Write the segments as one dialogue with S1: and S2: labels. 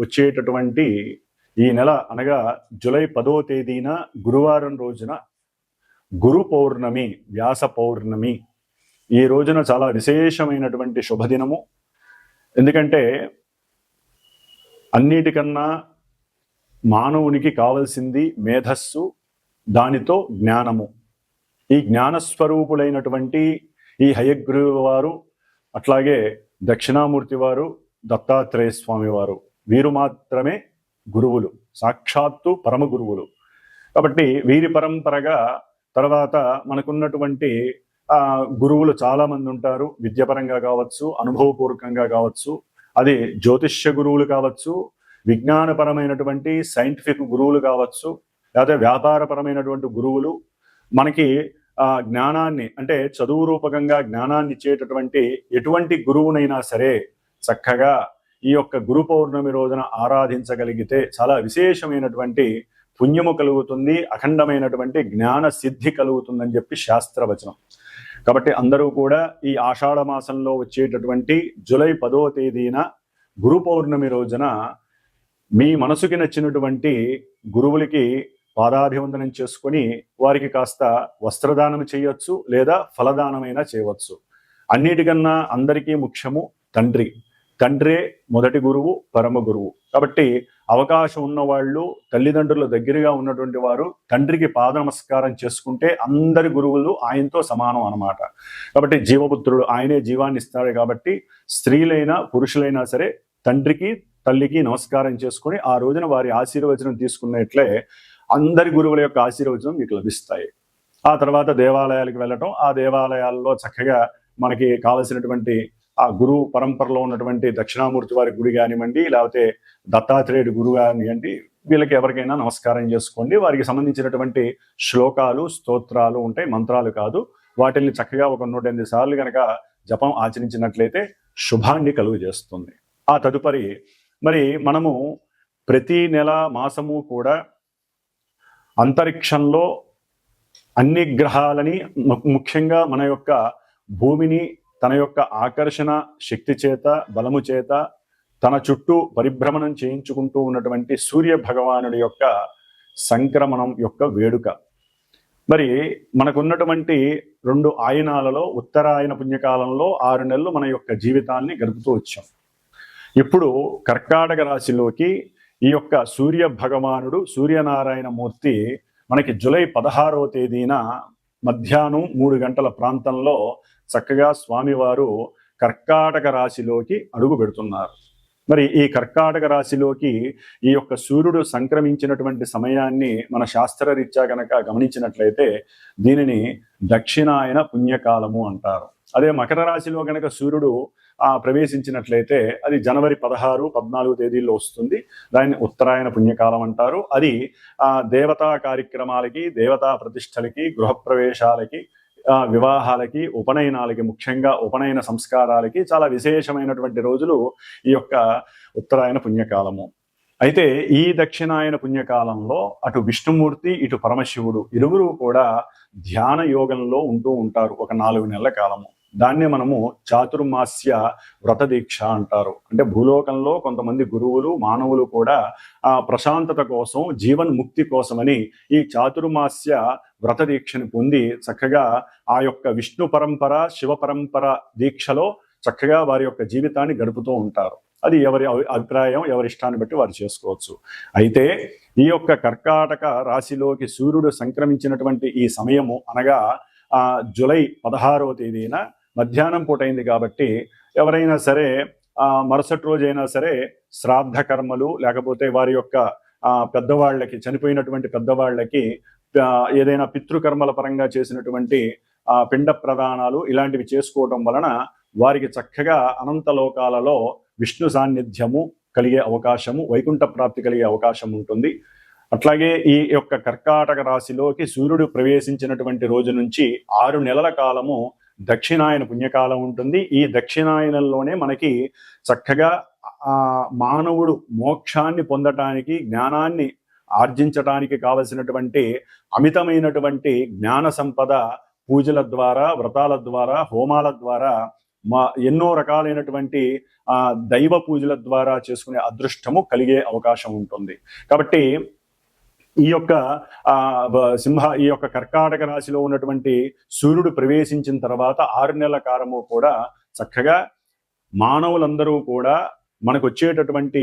S1: వచ్చేటటువంటి ఈ నెల అనగా జూలై పదో తేదీన గురువారం రోజున గురు పౌర్ణమి వ్యాస పౌర్ణమి ఈ రోజున చాలా విశేషమైనటువంటి శుభదినము. ఎందుకంటే అన్నిటికన్నా మానవునికి కావలసింది మేధస్సు దానితో జ్ఞానము. ఈ జ్ఞానస్వరూపులైనటువంటి ఈ హయగ్రీవ వారు అట్లాగే దక్షిణామూర్తి వారు దత్తాత్రేయ స్వామి వారు వీరు మాత్రమే గురువులు సాక్షాత్తు పరమ గురువులు. కాబట్టి వీరి పరంపరగా తర్వాత మనకున్నటువంటి గురువులు చాలామంది ఉంటారు. విద్యపరంగా కావచ్చు అనుభవపూర్వకంగా కావచ్చు అది జ్యోతిష్య గురువులు కావచ్చు విజ్ఞానపరమైనటువంటి సైంటిఫిక్ గురువులు కావచ్చు లేకపోతే వ్యాపారపరమైనటువంటి గురువులు. మనకి ఆ జ్ఞానాన్ని అంటే చదువు రూపకంగా జ్ఞానాన్ని ఇచ్చేటటువంటి ఎటువంటి గురువునైనా సరే చక్కగా ఈ యొక్క గురు పౌర్ణమి రోజున ఆరాధించగలిగితే చాలా విశేషమైనటువంటి పుణ్యము కలుగుతుంది అఖండమైనటువంటి జ్ఞాన సిద్ధి కలుగుతుందని చెప్పి శాస్త్రవచనం. కాబట్టి అందరూ కూడా ఈ ఆషాఢ మాసంలో వచ్చేటటువంటి జూలై పదో తేదీన గురు పౌర్ణమి రోజున మీ మనసుకి నచ్చినటువంటి గురువులకి పాదాభివందనం చేసుకొని వారికి కాస్త వస్త్రదానం చేయొచ్చు లేదా ఫలదానమైనా చేయవచ్చు. అన్నిటికన్నా అందరికీ ముఖ్యము తండ్రి. తండ్రే మొదటి గురువు పరమ గురువు. కాబట్టి అవకాశం ఉన్న వాళ్ళు తల్లిదండ్రుల దగ్గరగా ఉన్నటువంటి వారు తండ్రికి పాద నమస్కారం చేసుకుంటే అందరి గురువులు ఆయనతో సమానం అన్నమాట. కాబట్టి జీవపుత్రుడు ఆయనే జీవాన్ని ఇస్తాడు కాబట్టి స్త్రీలైనా పురుషులైనా సరే తండ్రికి తల్లికి నమస్కారం చేసుకుని ఆ రోజున వారి ఆశీర్వచనం తీసుకున్నట్లే అందరి గురువుల యొక్క ఆశీర్వచనం మీకు లభిస్తాయి. ఆ తర్వాత దేవాలయాలకు వెళ్ళటం ఆ దేవాలయాల్లో చక్కగా మనకి కావలసినటువంటి ఆ గురు పరంపరలో ఉన్నటువంటి దక్షిణామూర్తి వారి గుడి కానివ్వండి లేకపోతే దత్తాత్రేయుడి గురు కానివ్వండి వీళ్ళకి ఎవరికైనా నమస్కారం చేసుకోండి. వారికి సంబంధించినటువంటి శ్లోకాలు స్తోత్రాలు ఉంటాయి మంత్రాలు కాదు. వాటిని చక్కగా ఒక నూట ఎనిమిది సార్లు కనుక జపం ఆచరించినట్లయితే శుభాన్ని కలుగు చేస్తుంది. ఆ తదుపరి మరి మనము ప్రతి నెల మాసము కూడా అంతరిక్షంలో అన్ని గ్రహాలని ము- ముఖ్యంగా మన యొక్క భూమిని తన యొక్క ఆకర్షణ శక్తి చేత బలము చేత తన చుట్టూ పరిభ్రమణం చేయించుకుంటూ ఉన్నటువంటి సూర్య భగవానుడి యొక్క సంక్రమణం యొక్క వేడుక. మరి మనకున్నటువంటి రెండు ఆయనాలలో ఉత్తరాయన పుణ్యకాలంలో ఆరు నెలలు మన యొక్క జీవితాన్ని గడుపుతూ వచ్చాం. ఇప్పుడు కర్కాటక రాశిలోకి ఈ యొక్క సూర్య భగవానుడు సూర్యనారాయణ మూర్తి మనకి జూలై పదహారవ తేదీన మధ్యాహ్నం మూడు గంటల ప్రాంతంలో చక్కగా స్వామివారు కర్కాటక రాశిలోకి అడుగు పెడుతున్నారు. మరి ఈ కర్కాటక రాశిలోకి ఈ యొక్క సూర్యుడు సంక్రమించినటువంటి సమయాన్ని మన శాస్త్రరీత్యా గనక గమనించినట్లయితే దీనిని దక్షిణాయన పుణ్యకాలము అంటారు. అదే మకర రాశిలో కనుక సూర్యుడు ప్రవేశించినట్లయితే అది జనవరి పదహారు పద్నాలుగు తేదీల్లో వస్తుంది. దాన్ని ఉత్తరాయణ పుణ్యకాలం అంటారు. అది దేవతా కార్యక్రమాలకి దేవతా ప్రతిష్టలకి గృహప్రవేశాలకి వివాహాలకి ఉపనయనాలకి ముఖ్యంగా ఉపనయన సంస్కారాలకి చాలా విశేషమైనటువంటి రోజులు ఈ యొక్క ఉత్తరాయణ పుణ్యకాలము. అయితే ఈ దక్షిణాయన పుణ్యకాలంలో అటు విష్ణుమూర్తి ఇటు పరమశివుడు ఇరువురు కూడా ధ్యాన యోగంలో ఉంటూ ఉంటారు ఒక నాలుగు నెలల కాలము. దాన్నే మనము చాతుర్మాస్య వ్రత దీక్ష అంటారు. అంటే భూలోకంలో కొంతమంది గురువులు మానవులు కూడా ఆ ప్రశాంతత కోసం జీవన్ ముక్తి కోసమని ఈ చాతుర్మాస్య వ్రత దీక్షను పొంది చక్కగా ఆ యొక్క విష్ణు పరంపర శివ పరంపర దీక్షలో చక్కగా వారి యొక్క జీవితాన్ని గడుపుతూ ఉంటారు. అది ఎవరి అభిప్రాయం ఎవరి ఇష్టాన్ని బట్టి వారు చేసుకోవచ్చు. అయితే ఈ యొక్క కర్కాటక రాశిలోకి సూర్యుడు సంక్రమించినటువంటి ఈ సమయము అనగా ఆ జూలై పదహారవ తేదీన మధ్యాహ్నం పూట అయింది కాబట్టి ఎవరైనా సరే ఆ మరుసటి రోజైనా సరే శ్రాద్ధ కర్మలు లేకపోతే వారి యొక్క ఆ పెద్దవాళ్ళకి చనిపోయినటువంటి పెద్దవాళ్ళకి ఏదైనా పితృకర్మల పరంగా చేసినటువంటి ఆ పిండ ప్రదానాలు ఇలాంటివి చేసుకోవడం వలన వారికి చక్కగా అనంత లోకాలలో విష్ణు సాన్నిధ్యము కలిగే అవకాశము వైకుంఠ ప్రాప్తి కలిగే అవకాశం ఉంటుంది. అట్లాగే ఈ యొక్క కర్కాటక రాశిలోకి సూర్యుడు ప్రవేశించినటువంటి రోజు నుంచి ఆరు నెలల కాలము దక్షిణాయన పుణ్యకాలం ఉంటుంది. ఈ దక్షిణాయనంలోనే మనకి చక్కగా మానవుడు మోక్షాన్ని పొందటానికి జ్ఞానాన్ని ఆర్జించటానికి కావలసినటువంటి అమితమైనటువంటి జ్ఞాన సంపద పూజల ద్వారా వ్రతాల ద్వారా హోమాల ద్వారా మా ఎన్నో రకాలైనటువంటి దైవ పూజల ద్వారా చేసుకునే అదృష్టము కలిగే అవకాశం ఉంటుంది. కాబట్టి ఈ యొక్క ఆ సింహ ఈ యొక్క కర్కాటక రాశిలో ఉన్నటువంటి సూర్యుడు ప్రవేశించిన తర్వాత ఆరు నెలల కాలము కూడా చక్కగా మానవులందరూ కూడా మనకు వచ్చేటటువంటి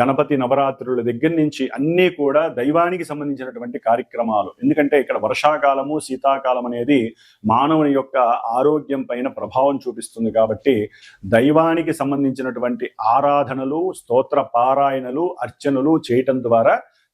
S1: గణపతి నవరాత్రుల దగ్గర నుంచి అన్నీ కూడా దైవానికి సంబంధించినటువంటి కార్యక్రమాలు. ఎందుకంటే ఇక్కడ వర్షాకాలము శీతాకాలం అనేది మానవుని యొక్క ఆరోగ్యం పైన ప్రభావం చూపిస్తుంది కాబట్టి దైవానికి సంబంధించినటువంటి ఆరాధనలు స్తోత్ర పారాయణలు అర్చనలు చేయటం ద్వారా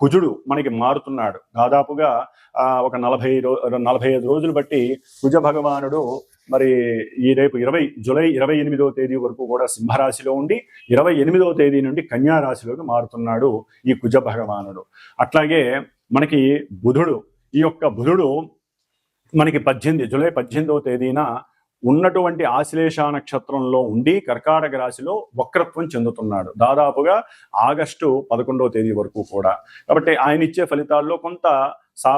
S1: కుజుడు మనకి మారుతున్నాడు. దాదాపుగా ఒక నలభై రో నలభై ఐదు రోజులు బట్టి కుజ భగవానుడు మరి ఈ రేపు ఇరవై జూలై ఇరవై ఎనిమిదవ తేదీ వరకు కూడా సింహరాశిలో ఉండి ఇరవై ఎనిమిదవ తేదీ నుండి కన్యారాశిలోకి మారుతున్నాడు ఈ కుజ భగవానుడు. అట్లాగే మనకి బుధుడు ఈ యొక్క బుధుడు మనకి పద్దెనిమిది జూలై పద్దెనిమిదవ తేదీన ఉన్నటువంటి ఆశ్లేష నక్షత్రంలో ఉండి కర్కాటక రాశిలో వక్రత్వం చెందుతున్నాడు. దాదాపుగా ఆగస్టు పదకొండవ తేదీ వరకు కూడా. కాబట్టి ఆయన ఇచ్చే ఫలితాల్లో కొంత సా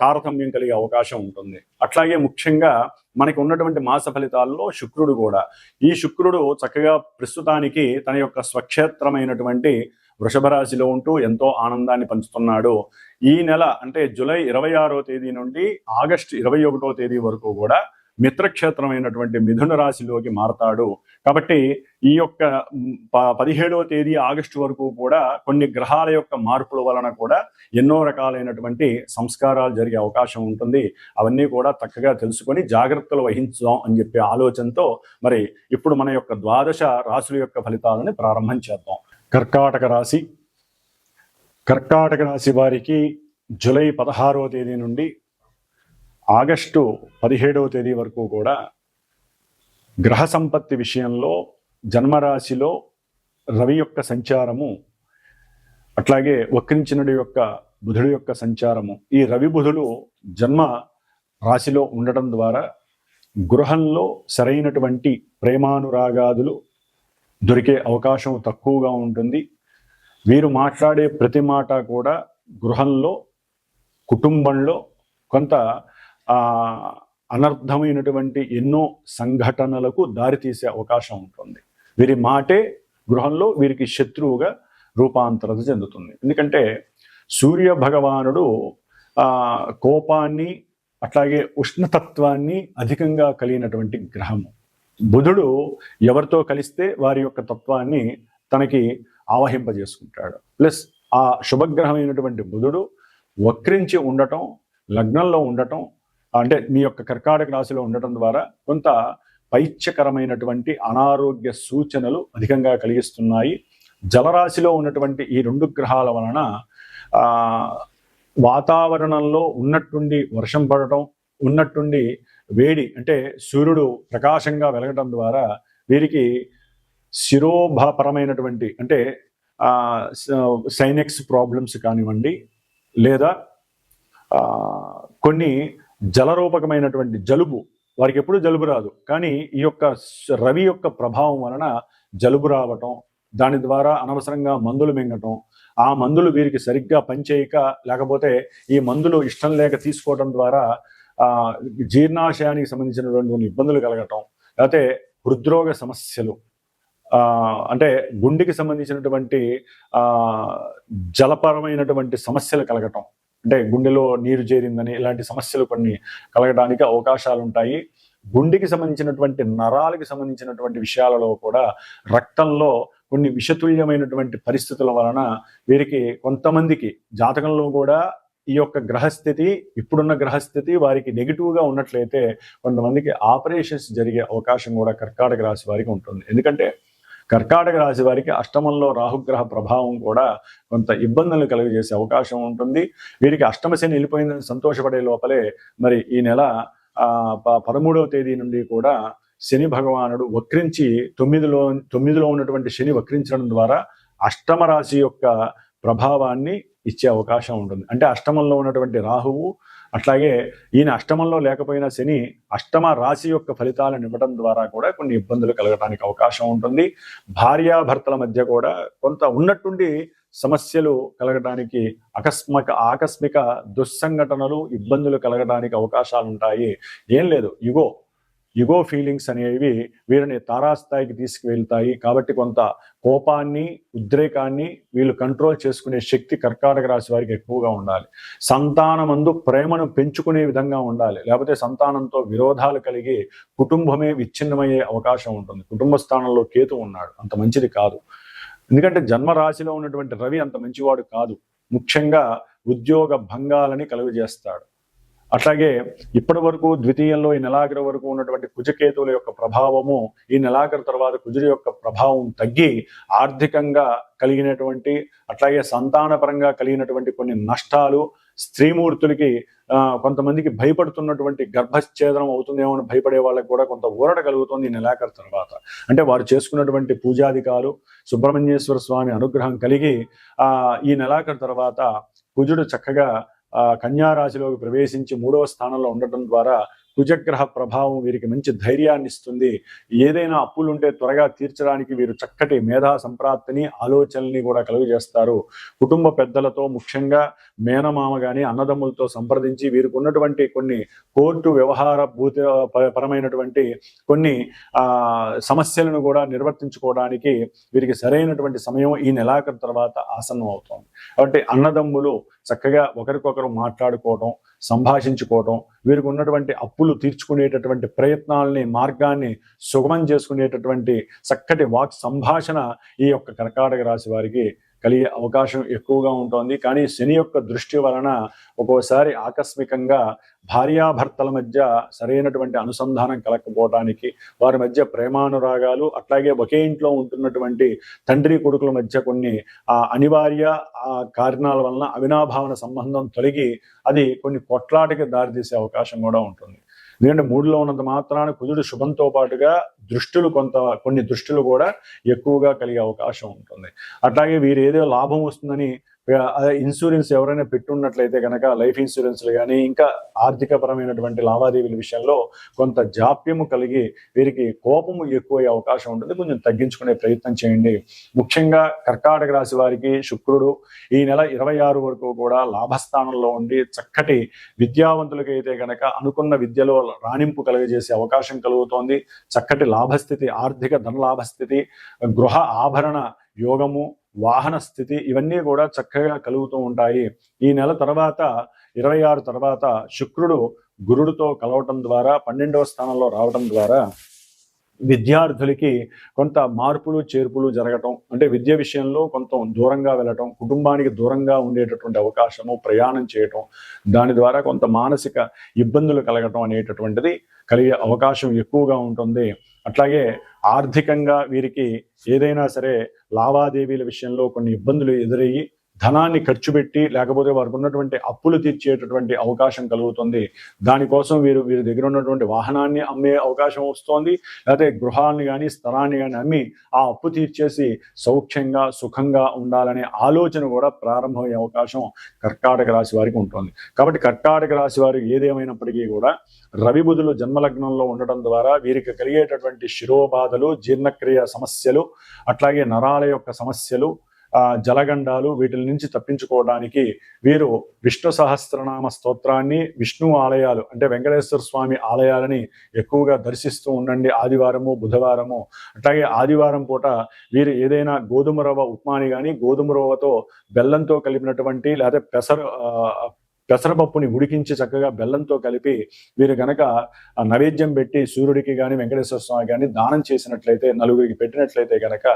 S1: తారతమ్యం కలిగే అవకాశం ఉంటుంది. అట్లాగే ముఖ్యంగా మనకి ఉన్నటువంటి మాస ఫలితాల్లో శుక్రుడు కూడా. ఈ శుక్రుడు చక్కగా ప్రస్తుతానికి తన యొక్క స్వక్షేత్రమైనటువంటి వృషభ రాశిలో ఉంటూ ఎంతో ఆనందాన్ని పంచుతున్నాడు. ఈ నెల అంటే జూలై ఇరవై ఆరో తేదీ నుండి ఆగస్టు ఇరవై ఒకటో తేదీ వరకు కూడా మిత్రక్షేత్రమైనటువంటి మిథున రాశిలోకి మారతాడు. కాబట్టి ఈ యొక్క ప- పదిహేడవ తేదీ ఆగస్టు వరకు కూడా కొన్ని గ్రహాల యొక్క మార్పుల వలన కూడా ఎన్నో రకాలైనటువంటి సంస్కారాలు జరిగే అవకాశం ఉంటుంది. అవన్నీ కూడా చక్కగా తెలుసుకొని జాగ్రత్తలు వహించుదాం అని చెప్పే ఆలోచనతో మరి ఇప్పుడు మన యొక్క ద్వాదశ రాశుల యొక్క ఫలితాలని ప్రారంభం చేద్దాం. కర్కాటక రాశి. కర్కాటక రాశి వారికి జూలై పదహారవ తేదీ నుండి ఆగస్టు పదిహేడవ తేదీ వరకు కూడా గ్రహ సంపత్తి విషయంలో జన్మరాశిలో రవి యొక్క సంచారము అట్లాగే వక్రించినుడి యొక్క బుధుడి యొక్క సంచారము ఈ రవి బుధులు జన్మ రాశిలో ఉండటం ద్వారా గృహంలో సరైనటువంటి ప్రేమానురాగాదులు దొరికే అవకాశం తక్కువగా ఉంటుంది. వీరు మాట్లాడే ప్రతి మాట కూడా గృహంలో కుటుంబంలో కొంత అనర్థమైనటువంటి ఎన్నో సంఘటనలకు దారితీసే అవకాశం ఉంటుంది. వీరి మాటే గృహంలో వీరికి శత్రువుగా రూపాంతరత చెందుతుంది. ఎందుకంటే సూర్య భగవానుడు కోపాన్ని అట్లాగే ఉష్ణతత్వాన్ని అధికంగా కలిగినటువంటి గ్రహము. బుధుడు ఎవరితో కలిస్తే వారి యొక్క తత్వాన్ని తనకి ఆవహింపజేసుకుంటాడు. ప్లస్ ఆ శుభగ్రహమైనటువంటి బుధుడు వక్రించి ఉండటం లగ్నంలో ఉండటం అంటే మీ యొక్క కర్కాటక రాశిలో ఉండటం ద్వారా కొంత పైత్యకరమైనటువంటి అనారోగ్య సూచనలు అధికంగా కలిగిస్తున్నాయి. జలరాశిలో ఉన్నటువంటి ఈ రెండు గ్రహాల వలన వాతావరణంలో ఉన్నట్టుండి వర్షం పడటం ఉన్నట్టుండి వేడి అంటే సూర్యుడు ప్రకాశంగా వెలగటం ద్వారా వీరికి శిరోభపరమైనటువంటి అంటే స- సైనెక్స్ ప్రాబ్లమ్స్ కానివ్వండి లేదా కొన్ని జలరూపకమైనటువంటి జలుబు వారికి ఎప్పుడూ జలుబు రాదు. కానీ ఈ యొక్క రవి యొక్క ప్రభావం వలన జలుబు రావటం దాని ద్వారా అనవసరంగా మందులు మింగటం ఆ మందులు వీరికి సరిగ్గా పనిచేయక లేకపోతే ఈ మందులు ఇష్టం లేక తీసుకోవడం ద్వారా జీర్ణాశయానికి సంబంధించినటువంటి కొన్ని ఇబ్బందులు కలగటం లేకపోతే హృద్రోగ సమస్యలు అంటే గుండెకి సంబంధించినటువంటి జలపరమైనటువంటి సమస్యలు కలగటం అంటే గుండెలో నీరు చేరిందని ఇలాంటి సమస్యలు కొన్ని కలగడానికి అవకాశాలు ఉంటాయి గుండెకి సంబంధించినటువంటి నరాలకి సంబంధించినటువంటి విషయాలలో కూడా రక్తంలో కొన్ని విషతుల్యమైనటువంటి పరిస్థితుల వలన వీరికి కొంతమందికి జాతకంలో కూడా ఈ యొక్క గ్రహస్థితి ఇప్పుడున్న గ్రహస్థితి వారికి నెగిటివ్గా ఉన్నట్లయితే కొంతమందికి ఆపరేషన్స్ జరిగే అవకాశం కూడా కర్కాటక రాశి వారికి ఉంటుంది. ఎందుకంటే కర్కాటక రాశి వారికి అష్టమంలో రాహుగ్రహ ప్రభావం కూడా కొంత ఇబ్బందులు కలుగజేసే అవకాశం ఉంటుంది. వీరికి అష్టమ శని వెళ్ళిపోయిందని సంతోషపడే లోపలే మరి ఈ నెల ఆ, ప- పదమూడవ తేదీ నుండి కూడా శని భగవానుడు వక్రించి తొమ్మిదిలో తొమ్మిదిలో ఉన్నటువంటి శని వక్రించడం ద్వారా అష్టమ రాశి యొక్క ప్రభావాన్ని ఇచ్చే అవకాశం ఉంటుంది. అంటే అష్టమంలో ఉన్నటువంటి రాహువు అట్లాగే ఈయన అష్టమంలో లేకపోయినా శని అష్టమ రాశి యొక్క ఫలితాలను ఇవ్వడం ద్వారా కూడా కొన్ని ఇబ్బందులు కలగడానికి అవకాశం ఉంటుంది. భార్యాభర్తల మధ్య కూడా కొంత ఉన్నట్టుండి సమస్యలు కలగడానికి అకస్మిక ఆకస్మిక దుస్సంఘటనలు ఇబ్బందులు కలగడానికి అవకాశాలు ఉంటాయి ఏం లేదు. ఇగో ఇగో ఫీలింగ్స్ అనేవి వీరిని తారాస్థాయికి తీసుకువెళ్తాయి. కాబట్టి కొంత కోపాన్ని ఉద్రేకాన్ని వీళ్ళు కంట్రోల్ చేసుకునే శక్తి కర్కాటక రాశి వారికి ఎక్కువగా ఉండాలి. సంతానమందు ప్రేమను పెంచుకునే విధంగా ఉండాలి. లేకపోతే సంతానంతో విరోధాలు కలిగి కుటుంబమే విచ్ఛిన్నమయ్యే అవకాశం ఉంటుంది. కుటుంబ స్థానంలో కేతు ఉన్నాడు. అంత మంచిది కాదు. ఎందుకంటే జన్మ రాశిలో ఉన్నటువంటి రవి అంత మంచివాడు కాదు. ముఖ్యంగా ఉద్యోగ భంగాలని కలుగజేస్తాడు. అట్లాగే ఇప్పటి వరకు ద్వితీయంలో ఈ నెలాఖరు వరకు ఉన్నటువంటి కుజకేతువుల యొక్క ప్రభావము ఈ నెలాఖరు తర్వాత కుజుడి యొక్క ప్రభావం తగ్గి ఆర్థికంగా కలిగినటువంటి అట్లాగే సంతానపరంగా కలిగినటువంటి కొన్ని నష్టాలు స్త్రీమూర్తులకి కొంతమందికి భయపడుతున్నటువంటి గర్భఛేదనం అవుతుందేమో అని భయపడే వాళ్ళకి కూడా కొంత ఊరట కలుగుతుంది ఈ నెలాఖరు తర్వాత. అంటే వారు చేసుకున్నటువంటి పూజాధికారు సుబ్రహ్మణ్యేశ్వర స్వామి అనుగ్రహం కలిగి ఈ నెలాఖరు తర్వాత కుజుడు చక్కగా ఆ కన్యా రాశిలోకి ప్రవేశించి మూడవ స్థానంలో ఉండటం ద్వారా కుజగ్రహ ప్రభావం వీరికి మంచి ధైర్యాన్ని ఇస్తుంది. ఏదైనా అప్పులుంటే త్వరగా తీర్చడానికి వీరు చక్కటి మేధా సంప్రాప్తిని ఆలోచనల్ని కూడా కలుగజేస్తారు. కుటుంబ పెద్దలతో ముఖ్యంగా మేనమామ కానీ అన్నదమ్ములతో సంప్రదించి వీరికి ఉన్నటువంటి కొన్ని కోర్టు వ్యవహార భూత పరమైనటువంటి కొన్ని సమస్యలను కూడా నిర్వర్తించుకోవడానికి వీరికి సరైనటువంటి సమయం ఈ నెలాఖరు తర్వాత ఆసన్నం అవుతుంది కాబట్టి అన్నదమ్ములు చక్కగా ఒకరికొకరు మాట్లాడుకోవటం సంభాషించుకోవటం వీరికి ఉన్నటువంటి అప్పులు తీర్చుకునేటటువంటి ప్రయత్నాలని మార్గాన్ని సుగమం చేసుకునేటటువంటి చక్కటి వాక్ సంభాషణ ఈ యొక్క కర్కాటక రాశి వారికి కలిగే అవకాశం ఎక్కువగా ఉంటుంది. కానీ శని యొక్క దృష్టి వలన ఒక్కోసారి ఆకస్మికంగా భార్యాభర్తల మధ్య సరైనటువంటి అనుసంధానం కలగకపోవడానికి వారి మధ్య ప్రేమానురాగాలు అట్లాగే ఒకే ఇంట్లో ఉంటున్నటువంటి తండ్రి కొడుకుల మధ్య కొన్ని ఆ అనివార్య ఆ కారణాల వలన అవినాభావన సంబంధం తొలగి అది కొన్ని కొట్లాటకి దారితీసే అవకాశం కూడా ఉంటుంది. ఎందుకంటే మూడులో ఉన్నంత మాత్రాన కుజుడు శుభంతో పాటుగా దృష్టులు కొంత కొన్ని దృష్టిలు కూడా ఎక్కువగా కలిగే అవకాశం ఉంటుంది. అట్లాగే వీరు ఏదో లాభం వస్తుందని ఇన్సూరెన్స్ ఎవరైనా పెట్టున్నట్లయితే కనుక లైఫ్ ఇన్సూరెన్స్లు కానీ ఇంకా ఆర్థిక పరమైనటువంటి లావాదేవీల విషయంలో కొంత జాప్యము కలిగి వీరికి కోపము ఎక్కువయ్యే అవకాశం ఉంటుంది. కొంచెం తగ్గించుకునే ప్రయత్నం చేయండి. ముఖ్యంగా కర్కాటక రాశి వారికి శుక్రుడు ఈ నెల ఇరవై ఆరు వరకు కూడా లాభస్థానంలో ఉండి చక్కటి విద్యావంతులకైతే కనుక అనుకున్న విద్యలో రాణింపు కలుగజేసే అవకాశం కలుగుతోంది. చక్కటి లాభస్థితి ఆర్థిక ధనలాభస్థితి గృహ ఆభరణ యోగము వాహన స్థితి ఇవన్నీ కూడా చక్కగా కలుగుతూ ఉంటాయి. ఈ నెల తర్వాత ఇరవై ఆరు తర్వాత శుక్రుడు గురుడితో కలవటం ద్వారా పన్నెండవ స్థానంలో రావటం ద్వారా విద్యార్థులకి కొంత మార్పులు చేర్పులు జరగటం అంటే విద్య విషయంలో కొంత దూరంగా వెళ్ళటం కుటుంబానికి దూరంగా ఉండేటటువంటి అవకాశము ప్రయాణం చేయటం దాని ద్వారా కొంత మానసిక ఇబ్బందులు కలగటం అనేటటువంటిది కలిగే అవకాశం ఎక్కువగా ఉంటుంది. అట్లాగే ఆర్థికంగా వీరికి ఏదైనా సరే లావాదేవీల విషయంలో కొన్ని ఇబ్బందులు ఎదురయ్యి ధనాన్ని ఖర్చు పెట్టి లేకపోతే వారికి ఉన్నటువంటి అప్పులు తీర్చేటటువంటి అవకాశం కలుగుతుంది. దానికోసం వీరు వీరి దగ్గర ఉన్నటువంటి వాహనాన్ని అమ్మే అవకాశం వస్తోంది. లేకపోతే గృహాన్ని కానీ స్థలాన్ని కానీ అమ్మి ఆ అప్పు తీర్చేసి సౌఖ్యంగా సుఖంగా ఉండాలనే ఆలోచన కూడా ప్రారంభమయ్యే అవకాశం కర్కాటక రాశి వారికి ఉంటుంది. కాబట్టి కర్కాటక రాశి వారికి ఏదేమైనప్పటికీ కూడా రవి బుధులు జన్మలగ్నంలో ఉండటం ద్వారా వీరికి కలిగేటటువంటి శిరోబాధలు జీర్ణక్రియ సమస్యలు అట్లాగే నరాల యొక్క సమస్యలు జలగండాలు వీటి నుంచి తప్పించుకోవడానికి వీరు విష్ణు సహస్రనామ స్తోత్రాన్ని విష్ణు ఆలయాలు అంటే వెంకటేశ్వర స్వామి ఆలయాలని ఎక్కువగా దర్శిస్తూ ఉండండి ఆదివారము బుధవారము. అట్లాగే ఆదివారం పూట వీరు ఏదైనా గోధుమ రవ్వ ఉప్మాని కానీ గోధుమ రవ్వతో బెల్లంతో కలిపినటువంటి లేదా పెసర పెసరపప్పుని ఉడికించి చక్కగా బెల్లంతో కలిపి వీరు గనక నైవేద్యం పెట్టి సూర్యుడికి కానీ వెంకటేశ్వర స్వామి కానీ దానం చేసినట్లయితే నలుగురికి పెట్టినట్లయితే గనక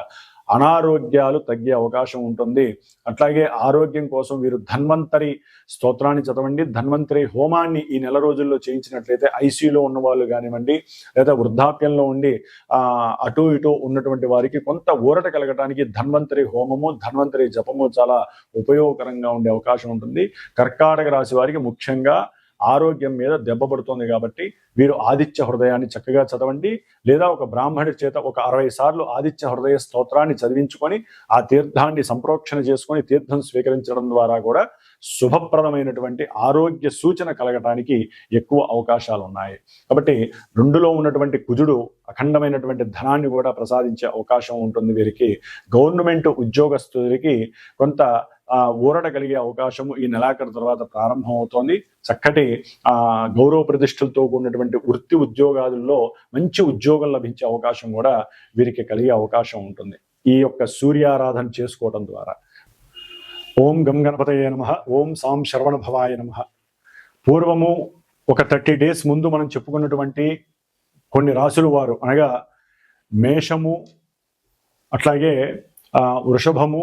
S1: అనారోగ్యాలు తగ్గే అవకాశం ఉంటుంది. అట్లాగే ఆరోగ్యం కోసం వీరు ధన్వంతరి స్తోత్రాన్ని చదవండి. ధన్వంతరి హోమాన్ని ఈ నెల రోజుల్లో చేయించినట్లయితే ఐసీయూలో ఉన్న వాళ్ళు కానివ్వండి లేదా వృద్ధాప్యంలో ఉండి అటు ఇటు ఉన్నటువంటి వారికి కొంత ఊరట కలగటానికి ధన్వంతరి హోమము ధన్వంతరి జపము చాలా ఉపయోగకరంగా ఉండే అవకాశం ఉంటుంది. కర్కాటక రాశి వారికి ముఖ్యంగా ఆరోగ్యం మీద దెబ్బపడుతోంది కాబట్టి వీరు ఆదిత్య హృదయాన్ని చక్కగా చదవండి. లేదా ఒక బ్రాహ్మణుడి చేత ఒక అరవై సార్లు ఆదిత్య హృదయ స్తోత్రాన్ని చదివించుకొని ఆ తీర్థాన్ని సంప్రోక్షణ చేసుకొని తీర్థం స్వీకరించడం ద్వారా కూడా శుభప్రదమైనటువంటి ఆరోగ్య సూచన కలగటానికి ఎక్కువ అవకాశాలు ఉన్నాయి. కాబట్టి రెండులో ఉన్నటువంటి కుజుడు అఖండమైనటువంటి ధనాన్ని కూడా ప్రసాదించే అవకాశం ఉంటుంది వీరికి. గవర్నమెంట్ ఉద్యోగస్తులకి కొంత ఊరట కలిగే అవకాశము ఈ నెలాఖరు తర్వాత ప్రారంభమవుతోంది. చక్కటి ఆ గౌరవ ప్రతిష్టలతో కూడినటువంటి వృత్తి ఉద్యోగాదుల్లో మంచి ఉద్యోగం లభించే అవకాశం కూడా వీరికి కలిగే అవకాశం ఉంటుంది. ఈ యొక్క సూర్యారాధన చేసుకోవడం ద్వారా. ఓం గం గణపతయ నమ. ఓం సాం శరవణ భవాయ నమ. పూర్వము ఒక థర్టీ డేస్ ముందు మనం చెప్పుకున్నటువంటి కొన్ని రాసులు వారు అనగా మేషము అట్లాగే వృషభము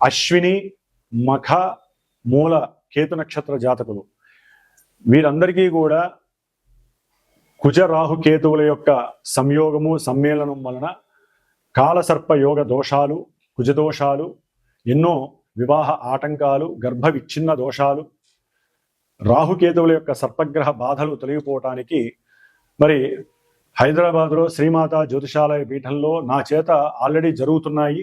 S1: అశ్విని మఖ మూల కేతు నక్షత్ర జాతకులు. వీరందరికీ కూడా కుజ రాహు కేతువుల యొక్క సంయోగము సమ్మేళనం వలన కాలసర్ప యోగ దోషాలు కుజదోషాలు ఎన్నో వివాహ ఆటంకాలు గర్భ విచ్ఛిన్న దోషాలు రాహుకేతువుల యొక్క సర్పగ్రహ బాధలు తొలగిపోవటానికి మరి హైదరాబాద్లో శ్రీమాత జ్యోతిషాలయ పీఠంలో నా చేత ఆల్రెడీ జరుగుతున్నాయి.